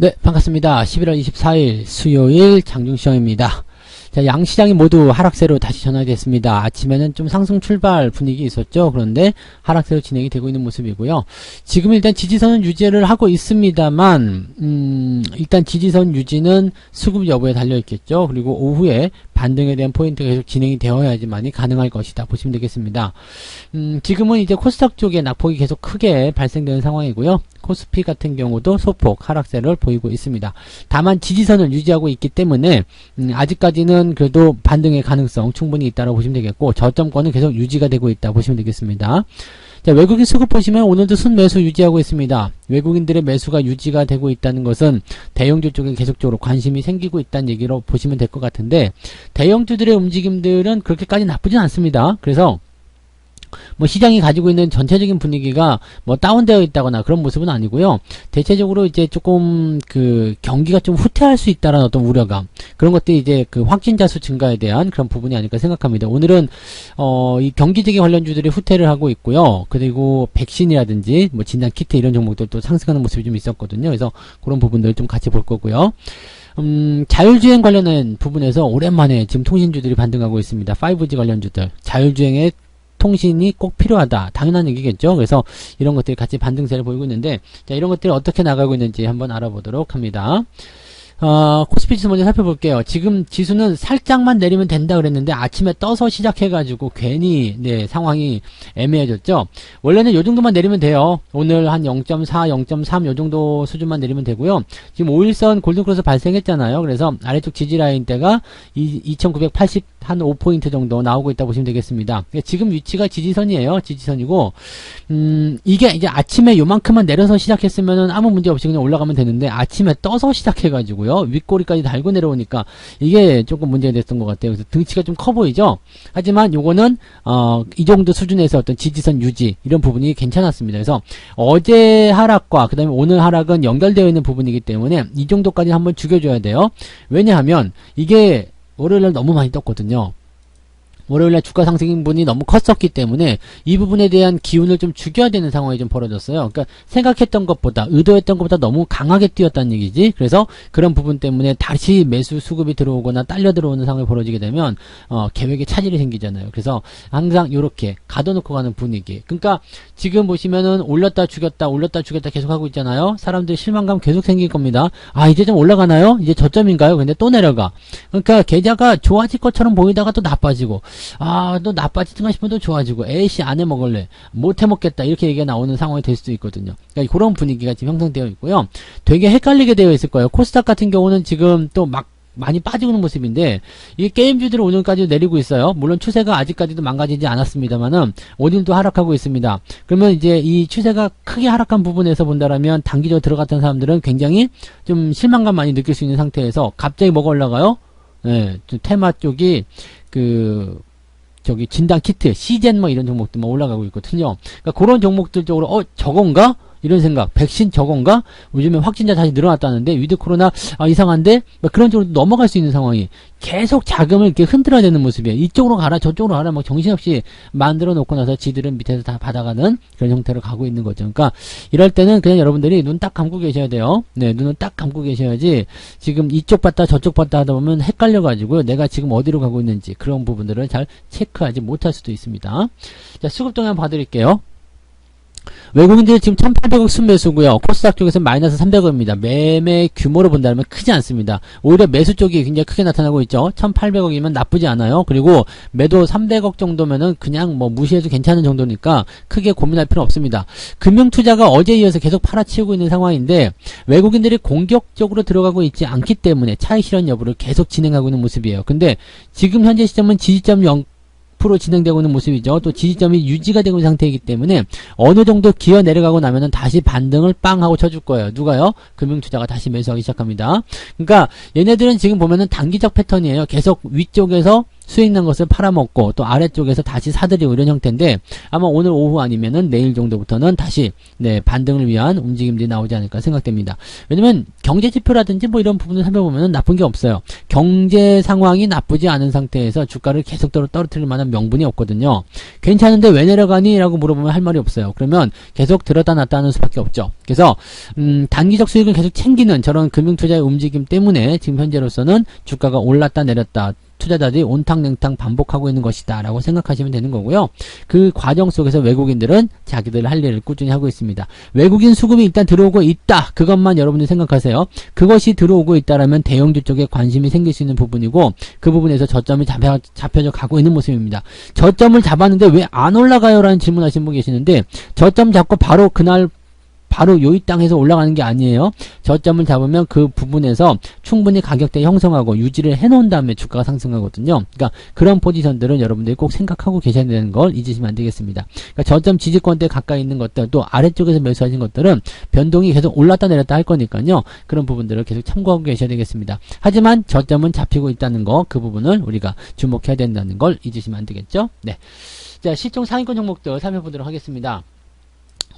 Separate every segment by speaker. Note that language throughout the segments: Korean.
Speaker 1: 네, 반갑습니다. 11월 24일 수요일 장중시장입니다. 자, 양시장이 모두 하락세로 다시 전환이 됐습니다. 아침에는 좀 상승 출발 분위기 있었죠. 그런데 하락세로 진행이 되고 있는 모습이고요. 지금 일단 지지선은 유지를 하고 있습니다만, 음, 일단 지지선 유지는 수급 여부에 달려 있겠죠. 그리고 오후에 반등에 대한 포인트가 계속 진행이 되어야지만이 가능할 것이다 보시면 되겠습니다. 음, 지금은 이제 코스닥 쪽에 낙폭이 계속 크게 발생되는 상황이고요. 코스피 같은 경우도 소폭 하락세를 보이고 있습니다. 다만 지지선을 유지하고 있기 때문에 음, 아직까지는 그래도 반등의 가능성 충분히 있다고 보시면 되겠고 저점권은 계속 유지가 되고 있다 보시면 되겠습니다. 자, 외국인 수급 보시면 오늘도 순매수 유지하고 있습니다. 외국인들의 매수가 유지가 되고 있다는 것은 대형주 쪽에 계속적으로 관심이 생기고 있다는 얘기로 보시면 될 것 같은데 대형주들의 움직임들은 그렇게까지 나쁘진 않습니다. 그래서 뭐 시장이 가지고 있는 전체적인 분위기가 뭐 다운되어 있다거나 그런 모습은 아니고요. 대체적으로 이제 조금 그 경기가 좀 후퇴할 수 있다라는 어떤 우려감 그런 것들이 이제 그 확진자 수 증가에 대한 그런 부분이 아닐까 생각합니다. 오늘은 어 이 경기지기 관련주들이 후퇴를 하고 있고요. 그리고 백신이라든지 뭐 진단 키트 이런 종목들도 상승하는 모습이 좀 있었거든요. 그래서 그런 부분들 좀 같이 볼 거고요. 음, 자율주행 관련된 부분에서 오랜만에 지금 통신주들이 반등하고 있습니다. 5G 관련주들. 자율주행에 통신이 꼭 필요하다. 당연한 얘기겠죠. 그래서 이런 것들이 같이 반등세를 보이고 있는데, 자, 이런 것들이 어떻게 나가고 있는지 한번 알아보도록 합니다. 어, 코스피 지수 먼저 살펴볼게요. 지금 지수는 살짝만 내리면 된다 그랬는데 아침에 떠서 시작해가지고 괜히 네 상황이 애매해졌죠. 원래는 요 정도만 내리면 돼요. 오늘 한 0.4, 0.3 요 정도 수준만 내리면 되고요. 지금 5일선 골든크로스 발생했잖아요. 그래서 아래쪽 지지라인대가 2980 한 5포인트 정도 나오고 있다고 보시면 되겠습니다. 지금 위치가 지지선이에요. 지지선이고, 음, 이게 이제 아침에 요만큼만 내려서 시작했으면은 아무 문제 없이 그냥 올라가면 되는데 아침에 떠서 시작해가지고요. 윗꼬리까지 달고 내려오니까 이게 조금 문제가 됐던 것 같아요. 그래서 등치가 좀 커 보이죠? 하지만 요거는, 어, 이 정도 수준에서 어떤 지지선 유지, 이런 부분이 괜찮았습니다. 그래서 어제 하락과 그 다음에 오늘 하락은 연결되어 있는 부분이기 때문에 이 정도까지 한번 죽여줘야 돼요. 왜냐하면 이게 월요일날 너무 많이 떴거든요. 월요일날 주가 상승분이 너무 컸었기 때문에 이 부분에 대한 기운을 좀 죽여야 되는 상황이 좀 벌어졌어요. 그러니까 생각했던 것보다 의도했던 것보다 너무 강하게 뛰었다는 얘기지. 그래서 그런 부분 때문에 다시 매수 수급이 들어오거나 딸려 들어오는 상황이 벌어지게 되면 어, 계획에 차질이 생기잖아요. 그래서 항상 이렇게 가둬놓고 가는 분위기. 그러니까 지금 보시면은 올렸다 죽였다 올렸다 죽였다 계속 하고 있잖아요. 사람들 실망감 계속 생길 겁니다. 아 이제 좀 올라가나요? 이제 저점인가요? 근데 또 내려가. 그러니까 계좌가 좋아질 것처럼 보이다가 또 나빠지고 아, 너 나빠지든가 싶어도 좋아지고, 에이씨, 안 해 먹을래. 못 해 먹겠다. 이렇게 얘기가 나오는 상황이 될 수도 있거든요. 그러니까 그런 분위기가 지금 형성되어 있고요. 되게 헷갈리게 되어 있을 거예요. 코스닥 같은 경우는 지금 또 막 많이 빠지고 있는 모습인데 이 게임주들은 오늘까지 내리고 있어요. 물론 추세가 아직까지도 망가지지 않았습니다만은 오늘도 하락하고 있습니다. 그러면 이제 이 추세가 크게 하락한 부분에서 본다라면 단기적으로 들어갔던 사람들은 굉장히 좀 실망감 많이 느낄 수 있는 상태에서 갑자기 뭐가 올라가요? 네, 테마 쪽이 그 저기 진단 키트, 시젠 뭐 이런 종목들 만 올라가고 있거든요. 그러니까 그런 종목들 쪽으로 어 저건가? 이런 생각, 백신 저건가? 요즘에 확진자 다시 늘어났다는데, 위드 코로나, 아, 이상한데? 그런 쪽으로 넘어갈 수 있는 상황이 계속 자금을 이렇게 흔들어야 되는 모습이에요. 이쪽으로 가라, 저쪽으로 가라, 막 정신없이 만들어 놓고 나서 지들은 밑에서 다 받아가는 그런 형태로 가고 있는 거죠. 그러니까, 이럴 때는 그냥 여러분들이 눈 딱 감고 계셔야 돼요. 네, 눈을 딱 감고 계셔야지, 지금 이쪽 봤다, 저쪽 봤다 하다 보면 헷갈려가지고요. 내가 지금 어디로 가고 있는지 그런 부분들을 잘 체크하지 못할 수도 있습니다. 자, 수급 동향 봐드릴게요. 외국인들이 지금 1800억 순매수고요. 코스닥 쪽에서 마이너스 300억입니다. 매매 규모로 본다면 크지 않습니다. 오히려 매수 쪽이 굉장히 크게 나타나고 있죠. 1800억이면 나쁘지 않아요. 그리고 매도 300억 정도면은 그냥 뭐 무시해도 괜찮은 정도니까 크게 고민할 필요 없습니다. 금융투자가 어제 이어서 계속 팔아치우고 있는 상황인데 외국인들이 공격적으로 들어가고 있지 않기 때문에 차익 실현 여부를 계속 진행하고 있는 모습이에요. 근데 지금 현재 시점은 지지점 0 앞으로 진행되고 있는 모습이죠. 또 지지점이 유지가 되고 있는 상태이기 때문에 어느 정도 기어 내려가고 나면은 다시 반등을 빵 하고 쳐줄 거예요. 누가요? 금융투자가 다시 매수하기 시작합니다. 그러니까 얘네들은 지금 보면은 단기적 패턴이에요. 계속 위쪽에서 수익 난 것을 팔아먹고 또 아래쪽에서 다시 사들이고 이런 형태인데 아마 오늘 오후 아니면은 내일 정도부터는 다시 네 반등을 위한 움직임들이 나오지 않을까 생각됩니다. 왜냐면 경제 지표라든지 뭐 이런 부분을 살펴보면 나쁜 게 없어요. 경제 상황이 나쁘지 않은 상태에서 주가를 계속적으로 떨어뜨릴 만한 명분이 없거든요. 괜찮은데 왜 내려가니? 라고 물어보면 할 말이 없어요. 그러면 계속 들었다 놨다 하는 수밖에 없죠. 그래서 음, 단기적 수익을 계속 챙기는 저런 금융투자의 움직임 때문에 지금 현재로서는 주가가 올랐다 내렸다 투자자들이 온탕냉탕 반복하고 있는 것이다 라고 생각하시면 되는 거고요. 그 과정 속에서 외국인들은 자기들 할 일을 꾸준히 하고 있습니다. 외국인 수급이 일단 들어오고 있다. 그것만 여러분들 생각하세요. 그것이 들어오고 있다라면 대형주 쪽에 관심이 생길 수 있는 부분이고 그 부분에서 저점이 잡혀, 잡혀져 가고 있는 모습입니다. 저점을 잡았는데 왜 안 올라가요? 라는 질문하신 분 계시는데 저점 잡고 바로 그날 바로 요 이 땅에서 올라가는 게 아니에요. 저점을 잡으면 그 부분에서 충분히 가격대 형성하고 유지를 해놓은 다음에 주가가 상승하거든요. 그러니까 그런 포지션들은 여러분들이 꼭 생각하고 계셔야 되는 걸 잊으시면 안 되겠습니다. 그러니까 저점 지지권대 가까이 있는 것들 또 아래쪽에서 매수하신 것들은 변동이 계속 올랐다 내렸다 할 거니까요. 그런 부분들을 계속 참고하고 계셔야 되겠습니다. 하지만 저점은 잡히고 있다는 거 그 부분을 우리가 주목해야 된다는 걸 잊으시면 안 되겠죠. 네. 자, 시총 상위권 종목들 살펴보도록 하겠습니다.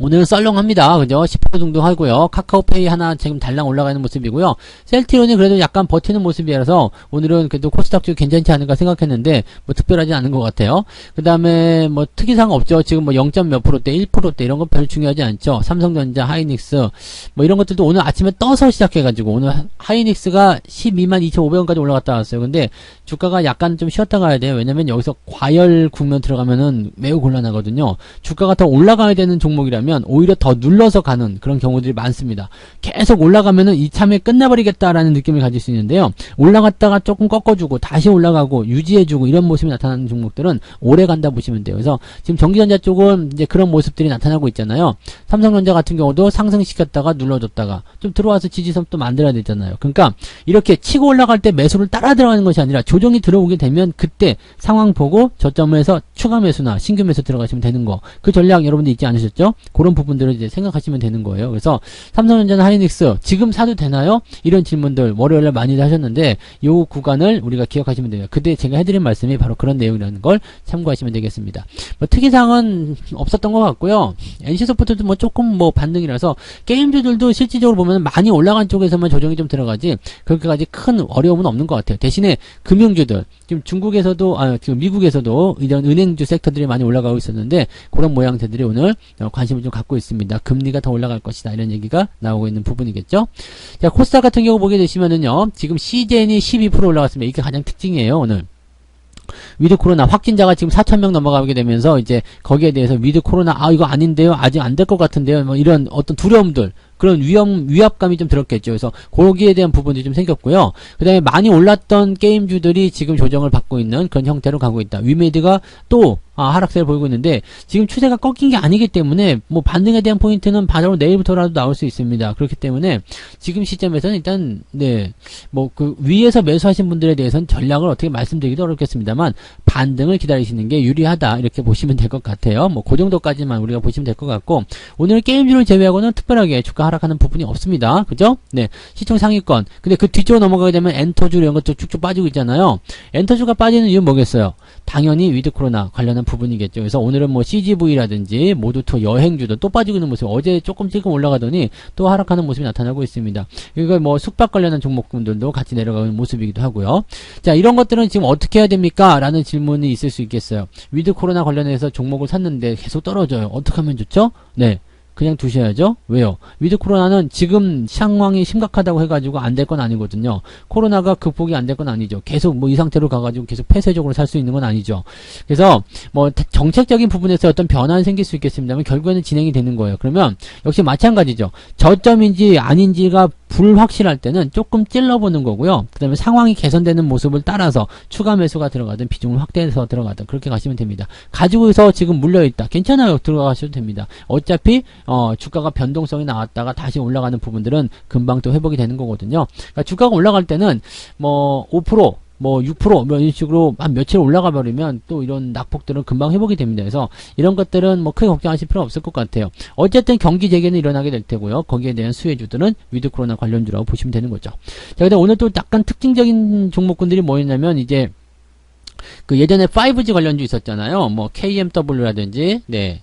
Speaker 1: 오늘은 썰렁합니다. 그죠? 10% 정도 하고요. 카카오페이 하나 지금 달랑 올라가는 모습이고요. 셀티론이 그래도 약간 버티는 모습이라서 오늘은 그래도 코스닥 쪽 괜찮지 않을까 생각했는데 뭐 특별하지 않은 것 같아요. 그 다음에 뭐 특이사항 없죠. 지금 뭐 0. 몇 프로대, 1%대 이런 건별 중요하지 않죠. 삼성전자, 하이닉스 뭐 이런 것들도 오늘 아침에 떠서 시작해가지고 오늘 하이닉스가 12만 2,500원까지 올라갔다 왔어요. 근데 주가가 약간 좀 쉬었다 가야 돼요. 왜냐면 여기서 과열 국면 들어가면은 매우 곤란하거든요. 주가가 더 올라가야 되는 종목이라 면 오히려 더 눌러서 가는 그런 경우들이 많습니다. 계속 올라가면은 이참에 끝내버리겠다라는 느낌을 가질 수 있는데요. 올라갔다가 조금 꺾어주고 다시 올라가고 유지해주고 이런 모습이 나타나는 종목들은 오래 간다 보시면 돼요. 그래서 지금 전기전자 쪽은 이제 그런 모습들이 나타나고 있잖아요. 삼성전자 같은 경우도 상승시켰다가 눌러줬다가 좀 들어와서 지지선 또 만들어야 되잖아요. 그러니까 이렇게 치고 올라갈 때 매수를 따라 들어가는 것이 아니라 조정이 들어오게 되면 그때 상황 보고 저점에서 추가 매수나 신규 매수 들어가시면 되는 거. 그 전략 여러분들 잊지 않으셨죠? 그런 부분들을 이제 생각하시면 되는 거예요. 그래서 삼성전자나 하이닉스 지금 사도 되나요? 이런 질문들 월요일에 많이 하셨는데 요 구간을 우리가 기억하시면 돼요. 그때 제가 해드린 말씀이 바로 그런 내용이라는 걸 참고하시면 되겠습니다. 뭐 특이사항은 없었던 것 같고요. NC소프트도 뭐 조금 뭐 반등이라서 게임주들도 실질적으로 보면 많이 올라간 쪽에서만 조정이 좀 들어가지 그렇게까지 큰 어려움은 없는 것 같아요. 대신에 금융주들 지금 중국에서도 아 지금 미국에서도 이런 은행주 섹터들이 많이 올라가고 있었는데 그런 모양새들이 오늘 어, 관심을 좀 갖고 있습니다. 금리가 더 올라갈 것이다 이런 얘기가 나오고 있는 부분이겠죠. 자 코스닥 같은 경우 보게 되시면은요 지금 CJN이 12% 올라갔습니다. 이게 가장 특징이에요 오늘. 위드 코로나 확진자가 지금 4,000명 넘어가게 되면서 이제 거기에 대해서 위드 코로나 아 이거 아닌데요 아직 안 될 것 같은데요 뭐 이런 어떤 두려움들 그런 위험 위압감이 좀 들었겠죠. 그래서 거기에 대한 부분이 좀 생겼고요. 그 다음에 많이 올랐던 게임주들이 지금 조정을 받고 있는 그런 형태로 가고 있다. 위메드가 또 아, 하락세를 보이고 있는데 지금 추세가 꺾인 게 아니기 때문에 뭐 반등에 대한 포인트는 바로 내일부터라도 나올 수 있습니다. 그렇기 때문에 지금 시점에서는 일단 네 뭐 그 위에서 매수하신 분들에 대해서는 전략을 어떻게 말씀드리기도 어렵겠습니다만 반등을 기다리시는 게 유리하다 이렇게 보시면 될 것 같아요. 뭐 그 정도까지만 우리가 보시면 될 것 같고 오늘 게임주를 제외하고는 특별하게 주가 하락 하는 부분이 없습니다. 그죠? 네 시총 상위권 근데 그 뒤쪽으로 넘어가게 되면 엔터주 이런 것도 쭉쭉 빠지고 있잖아요. 엔터주가 빠지는 이유는 뭐겠어요? 당연히 위드 코로나 관련한 부분이겠죠. 그래서 오늘은 뭐 CGV라든지 모두2 여행주도 또 빠지고 있는 모습, 어제 조금 조금 올라가더니 또 하락하는 모습이 나타나고 있습니다. 이거 뭐 숙박 관련한 종목군들도 같이 내려가는 모습이기도 하고요. 자, 이런 것들은 지금 어떻게 해야 됩니까? 라는 질문이 있을 수 있겠어요. 위드 코로나 관련해서 종목을 샀는데 계속 떨어져요. 어떻게 하면 좋죠? 네. 그냥 두셔야죠. 왜요? 위드 코로나는 지금 상황이 심각하다고 해가지고 안 될 건 아니거든요. 코로나가 극복이 안 될 건 아니죠. 계속 뭐 이 상태로 가가지고 계속 폐쇄적으로 살 수 있는 건 아니죠. 그래서 뭐 정책적인 부분에서 어떤 변화는 생길 수 있겠습니다만 결국에는 진행이 되는 거예요. 그러면 역시 마찬가지죠. 저점인지 아닌지가 불확실할 때는 조금 찔러보는 거고요. 그 다음에 상황이 개선되는 모습을 따라서 추가 매수가 들어가든 비중을 확대해서 들어가든 그렇게 가시면 됩니다. 가지고서 지금 물려있다. 괜찮아요. 들어가셔도 됩니다. 어차피 어, 주가가 변동성이 나왔다가 다시 올라가는 부분들은 금방 또 회복이 되는 거거든요. 그러니까 주가가 올라갈 때는 뭐 5%, 뭐 6%, 뭐 이런 식으로 한 며칠 올라가 버리면 또 이런 낙폭들은 금방 회복이 됩니다. 그래서 이런 것들은 뭐 크게 걱정하실 필요 없을 것 같아요. 어쨌든 경기 재개는 일어나게 될 테고요. 거기에 대한 수혜주들은 위드 코로나 관련주라고 보시면 되는 거죠. 자, 근데 오늘 또 약간 특징적인 종목군들이 뭐였냐면 이제 그 예전에 5G 관련주 있었잖아요. 뭐 KMW라든지 네.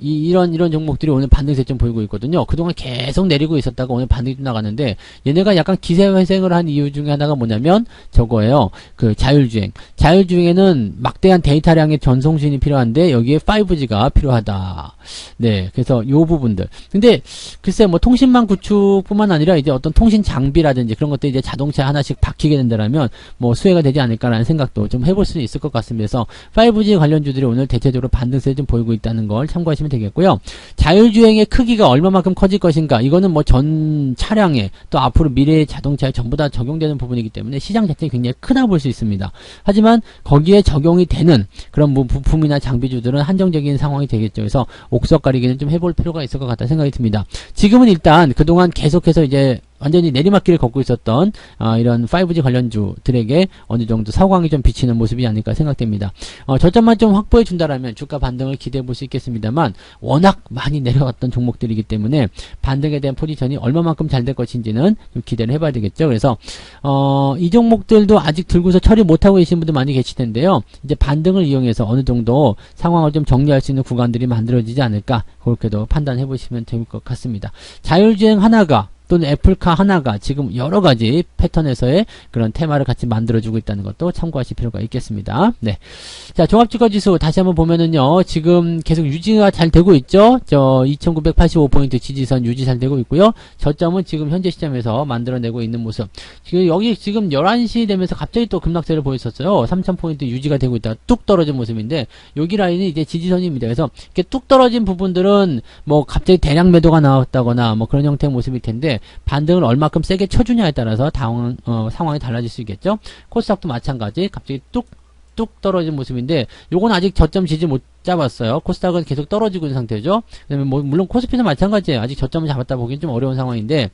Speaker 1: 이, 이런, 이런 종목들이 오늘 반등세 좀 보이고 있거든요. 그동안 계속 내리고 있었다가 오늘 반등이 좀 나가는데, 얘네가 약간 기세회생을 한 이유 중에 하나가 뭐냐면, 저거예요. 그 자율주행. 자율주행에는 막대한 데이터량의 전송신이 필요한데, 여기에 5G가 필요하다. 네. 그래서 요 부분들. 근데, 글쎄, 뭐, 통신망 구축뿐만 아니라, 이제 어떤 통신 장비라든지 그런 것들 이제 자동차에 하나씩 박히게 된다라면, 뭐, 수혜가 되지 않을까라는 생각도 좀 해볼 수 있을 것 같습니다. 그래서, 5G 관련주들이 오늘 대체적으로 반등세 좀 보이고 있다는 걸 참고하시면 되겠고요. 자율주행의 크기가 얼마만큼 커질 것인가 이거는 뭐 전 차량에 또 앞으로 미래의 자동차에 전부 다 적용되는 부분이기 때문에 시장 자체가 굉장히 크다 볼 수 있습니다. 하지만 거기에 적용이 되는 그런 뭐 부품이나 장비주들은 한정적인 상황이 되겠죠. 그래서 옥석 가리기는 좀 해볼 필요가 있을 것 같다 생각이 듭니다. 지금은 일단 그동안 계속해서 이제 완전히 내리막길을 걷고 있었던 아, 이런 5G 관련주들에게 어느 정도 사광이 좀 비치는 모습이 아닐까 생각됩니다. 어, 저점만 좀 확보해 준다라면 주가 반등을 기대해 볼 수 있겠습니다만 워낙 많이 내려갔던 종목들이기 때문에 반등에 대한 포지션이 얼마만큼 잘 될 것인지는 좀 기대를 해봐야 되겠죠. 그래서 어, 이 종목들도 아직 들고서 처리 못하고 계신 분들 많이 계실 텐데요. 이제 반등을 이용해서 어느 정도 상황을 좀 정리할 수 있는 구간들이 만들어지지 않을까 그렇게도 판단해 보시면 될 것 같습니다. 자율주행 하나가 또는 애플카 하나가 지금 여러 가지 패턴에서의 그런 테마를 같이 만들어주고 있다는 것도 참고하실 필요가 있겠습니다. 네. 자, 종합주가지수 다시 한번 보면은요, 지금 계속 유지가 잘 되고 있죠? 저, 2985포인트 지지선 유지 잘 되고 있고요. 저점은 지금 현재 시점에서 만들어내고 있는 모습. 지금 여기 지금 11시 되면서 갑자기 또 급락세를 보였었어요. 3000포인트 유지가 되고 있다가 뚝 떨어진 모습인데, 여기 라인이 이제 지지선입니다. 그래서 이렇게 뚝 떨어진 부분들은 뭐 갑자기 대량 매도가 나왔다거나 뭐 그런 형태의 모습일 텐데, 반등을 얼마큼 세게 쳐주냐에 따라서 당황, 어, 상황이 달라질 수 있겠죠. 코스닥도 마찬가지. 갑자기 뚝, 뚝 떨어진 모습인데, 요건 아직 저점 지지 못 잡았어요. 코스닥은 계속 떨어지고 있는 상태죠. 그다음에 뭐 물론 코스피도 마찬가지예요. 아직 저점을 잡았다 보기엔 좀 어려운 상황인데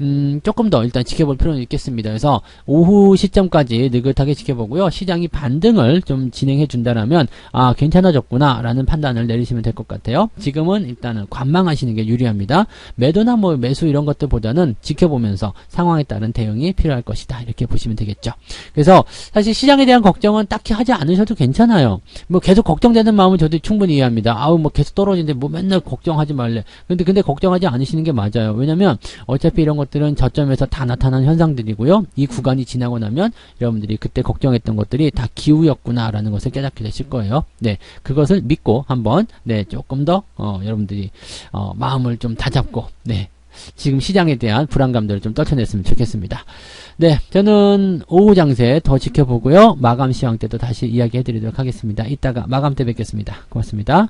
Speaker 1: 음, 조금 더 일단 지켜볼 필요는 있겠습니다. 그래서 오후 시점까지 느긋하게 지켜보고요. 시장이 반등을 좀 진행해 준다라면 아 괜찮아졌구나라는 판단을 내리시면 될 것 같아요. 지금은 일단은 관망하시는 게 유리합니다. 매도나 뭐 매수 이런 것들보다는 지켜보면서 상황에 따른 대응이 필요할 것이다. 이렇게 보시면 되겠죠. 그래서 사실 시장에 대한 걱정은 딱히 하지 않으셔도 괜찮아요. 뭐 계속 걱정되는 마음은 저도 충분히 이해합니다. 아우 뭐 계속 떨어지는데 뭐 맨날 걱정하지 말래. 근데 근데 걱정하지 않으시는 게 맞아요. 왜냐면 어차피 이런 것들은 저점에서 다 나타난 현상들이고요. 이 구간이 지나고 나면 여러분들이 그때 걱정했던 것들이 다 기우였구나라는 것을 깨닫게 되실 거예요. 네, 그것을 믿고 한번 네 조금 더 어, 여러분들이 어, 마음을 좀 다잡고 네. 지금 시장에 대한 불안감들을 좀 떨쳐냈으면 좋겠습니다. 네, 저는 오후 장세 더 지켜보고요. 마감 시황 때도 다시 이야기해 드리도록 하겠습니다. 이따가 마감 때 뵙겠습니다. 고맙습니다.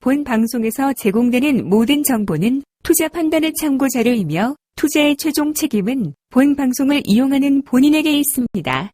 Speaker 2: 본 방송에서 제공되는 모든 정보는 투자 판단의 참고 자료이며 투자의 최종 책임은 본 방송을 이용하는 본인에게 있습니다.